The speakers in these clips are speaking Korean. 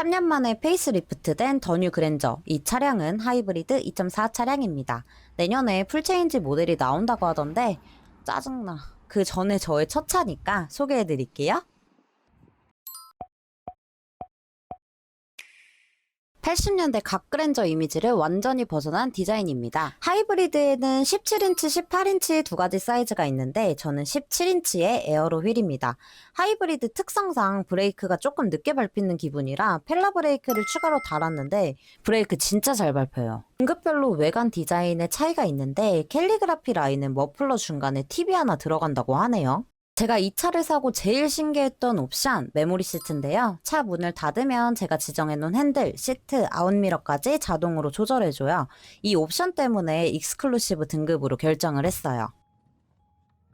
3년 만에 페이스리프트된 더뉴 그랜저. 이 차량은 하이브리드 2.4 차량입니다. 내년에 풀체인지 모델이 나온다고 하던데 짜증나. 그 전에 저의 첫 차니까 소개해 드릴게요. 80년대 각그랜저 이미지를 완전히 벗어난 디자인입니다. 하이브리드에는 17인치, 18인치 두 가지 사이즈가 있는데 저는 17인치의 에어로 휠입니다. 하이브리드 특성상 브레이크가 조금 늦게 밟히는 기분이라 펠라 브레이크를 추가로 달았는데 브레이크 진짜 잘 밟혀요. 등급별로 외관 디자인에 차이가 있는데 캘리그라피 라인은 머플러 중간에 팁이 하나 들어간다고 하네요. 제가 이 차를 사고 제일 신기했던 옵션 메모리 시트인데요. 차 문을 닫으면 제가 지정해놓은 핸들, 시트, 아웃미러까지 자동으로 조절해줘요. 이 옵션 때문에 익스클루시브 등급으로 결정을 했어요.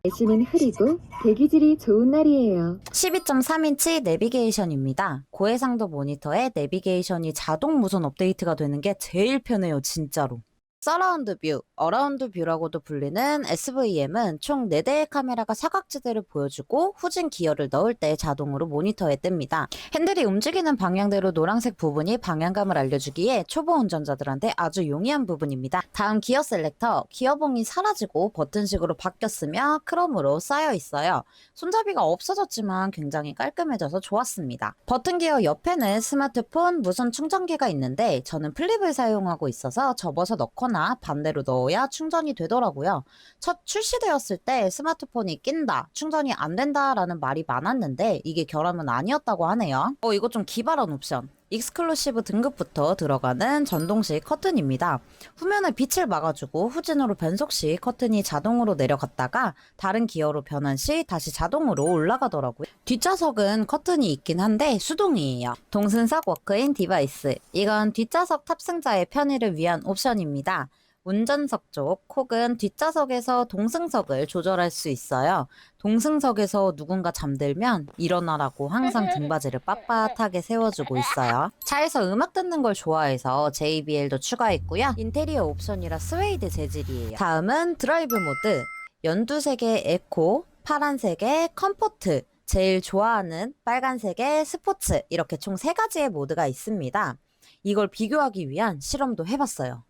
날씨는 흐리고 대기질이 좋은 날이에요. 12.3인치 내비게이션입니다. 고해상도 모니터에 내비게이션이 자동 무선 업데이트가 되는 게 제일 편해요, 진짜로. 서라운드 뷰, 어라운드 뷰라고도 불리는 SVM은 총 4대의 카메라가 사각지대를 보여주고 후진 기어를 넣을 때 자동으로 모니터에 뜹니다. 핸들이 움직이는 방향대로 노란색 부분이 방향감을 알려주기에 초보 운전자들한테 아주 용이한 부분입니다. 다음 기어 셀렉터, 기어봉이 사라지고 버튼식으로 바뀌었으며 크롬으로 쌓여 있어요. 손잡이가 없어졌지만 굉장히 깔끔해져서 좋았습니다. 버튼 기어 옆에는 스마트폰 무선 충전기가 있는데 저는 플립을 사용하고 있어서 접어서 넣거나 반대로 넣어야 충전이 되더라고요. 첫 출시되었을 때 스마트폰이 낀다, 충전이 안 된다라는 말이 많았는데 이게 결함은 아니었다고 하네요. 어, 이거 좀 기발한 옵션. 익스클루시브 등급부터 들어가는 전동식 커튼입니다. 후면에 빛을 막아주고 후진으로 변속 시 커튼이 자동으로 내려갔다가 다른 기어로 변환 시 다시 자동으로 올라가더라고요. 뒷좌석은 커튼이 있긴 한데 수동이에요. 동승석 워크인 디바이스. 이건 뒷좌석 탑승자의 편의를 위한 옵션입니다. 운전석 쪽 혹은 뒷좌석에서 동승석을 조절할 수 있어요. 동승석에서 누군가 잠들면 일어나라고 항상 등받이를 빳빳하게 세워주고 있어요. 차에서 음악 듣는 걸 좋아해서 JBL도 추가했고요. 인테리어 옵션이라 스웨이드 재질이에요. 다음은 드라이브 모드. 연두색의 에코, 파란색의 컴포트, 제일 좋아하는 빨간색의 스포츠 이렇게 총 세 가지의 모드가 있습니다. 이걸 비교하기 위한 실험도 해봤어요.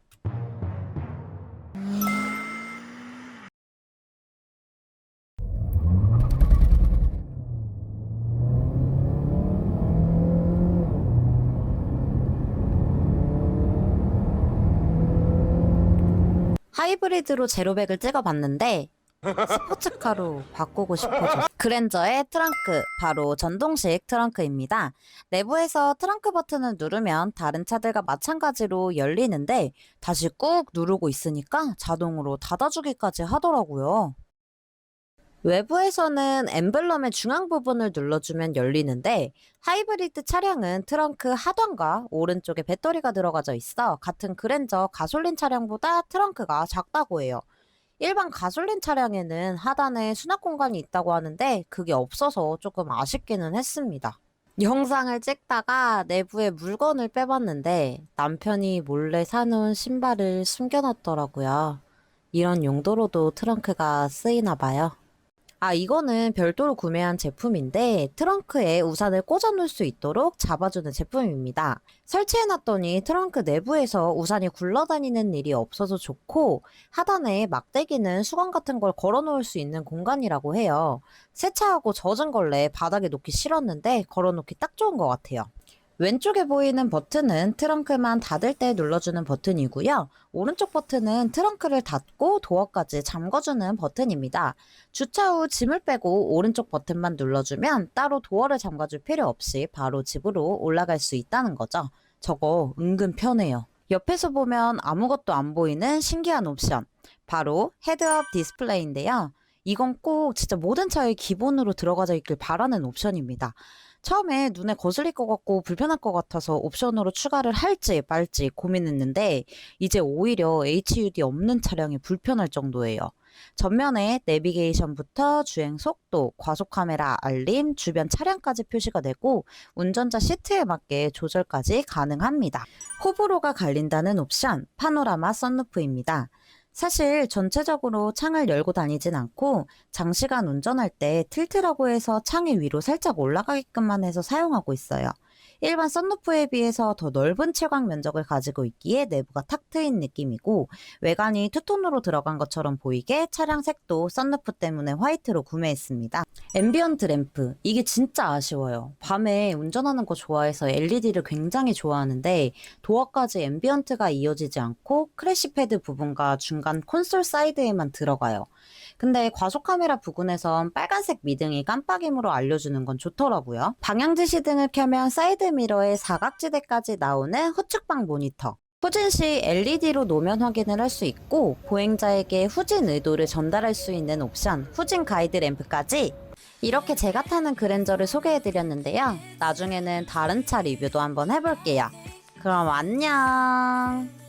하이브리드로 제로백을 찍어봤는데 스포츠카로 바꾸고 싶어졌어요. 그랜저의 트렁크, 바로 전동식 트렁크입니다. 내부에서 트렁크 버튼을 누르면 다른 차들과 마찬가지로 열리는데 다시 꾹 누르고 있으니까 자동으로 닫아주기까지 하더라고요. 외부에서는 엠블럼의 중앙 부분을 눌러주면 열리는데 하이브리드 차량은 트렁크 하단과 오른쪽에 배터리가 들어가져 있어 같은 그랜저 가솔린 차량보다 트렁크가 작다고 해요. 일반 가솔린 차량에는 하단에 수납 공간이 있다고 하는데 그게 없어서 조금 아쉽기는 했습니다. 영상을 찍다가 내부에 물건을 빼봤는데 남편이 몰래 사놓은 신발을 숨겨놨더라고요. 이런 용도로도 트렁크가 쓰이나 봐요. 아, 이거는 별도로 구매한 제품인데 트렁크에 우산을 꽂아 놓을 수 있도록 잡아주는 제품입니다. 설치해놨더니 트렁크 내부에서 우산이 굴러다니는 일이 없어서 좋고 하단에 막대기는 수건 같은 걸 걸어 놓을 수 있는 공간이라고 해요. 세차하고 젖은 걸레 바닥에 놓기 싫었는데 걸어 놓기 딱 좋은 것 같아요. 왼쪽에 보이는 버튼은 트렁크만 닫을 때 눌러주는 버튼이고요. 오른쪽 버튼은 트렁크를 닫고 도어까지 잠궈주는 버튼입니다. 주차 후 짐을 빼고 오른쪽 버튼만 눌러주면 따로 도어를 잠가줄 필요 없이 바로 집으로 올라갈 수 있다는 거죠. 저거 은근 편해요. 옆에서 보면 아무것도 안 보이는 신기한 옵션. 바로 헤드업 디스플레이인데요. 이건 꼭 진짜 모든 차에 기본으로 들어가져 있길 바라는 옵션입니다. 처음에 눈에 거슬릴 것 같고 불편할 것 같아서 옵션으로 추가를 할지 말지 고민했는데 이제 오히려 HUD 없는 차량이 불편할 정도예요. 전면에 내비게이션부터 주행 속도, 과속 카메라 알림, 주변 차량까지 표시가 되고 운전자 시트에 맞게 조절까지 가능합니다. 호불호가 갈린다는 옵션 파노라마 썬루프입니다. 사실 전체적으로 창을 열고 다니진 않고 장시간 운전할 때 틸트라고 해서 창이 위로 살짝 올라가게끔만 해서 사용하고 있어요. 일반 썬루프에 비해서 더 넓은 채광 면적을 가지고 있기에 내부가 탁 트인 느낌이고 외관이 투톤으로 들어간 것처럼 보이게 차량 색도 썬루프 때문에 화이트로 구매했습니다. 앰비언트 램프 이게 진짜 아쉬워요. 밤에 운전하는 거 좋아해서 LED를 굉장히 좋아하는데 도어까지 앰비언트가 이어지지 않고 크래시 패드 부분과 중간 콘솔 사이드에만 들어가요. 근데 과속 카메라 부근에선 빨간색 미등이 깜빡임으로 알려주는 건 좋더라고요. 방향지시 등을 켜면 사이드 미러에 사각지대까지 나오는 후측방 모니터. 후진 시 LED로 노면 확인을 할 수 있고 보행자에게 후진 의도를 전달할 수 있는 옵션 후진 가이드 램프까지 이렇게 제가 타는 그랜저를 소개해드렸는데요. 나중에는 다른 차 리뷰도 한번 해볼게요. 그럼 안녕.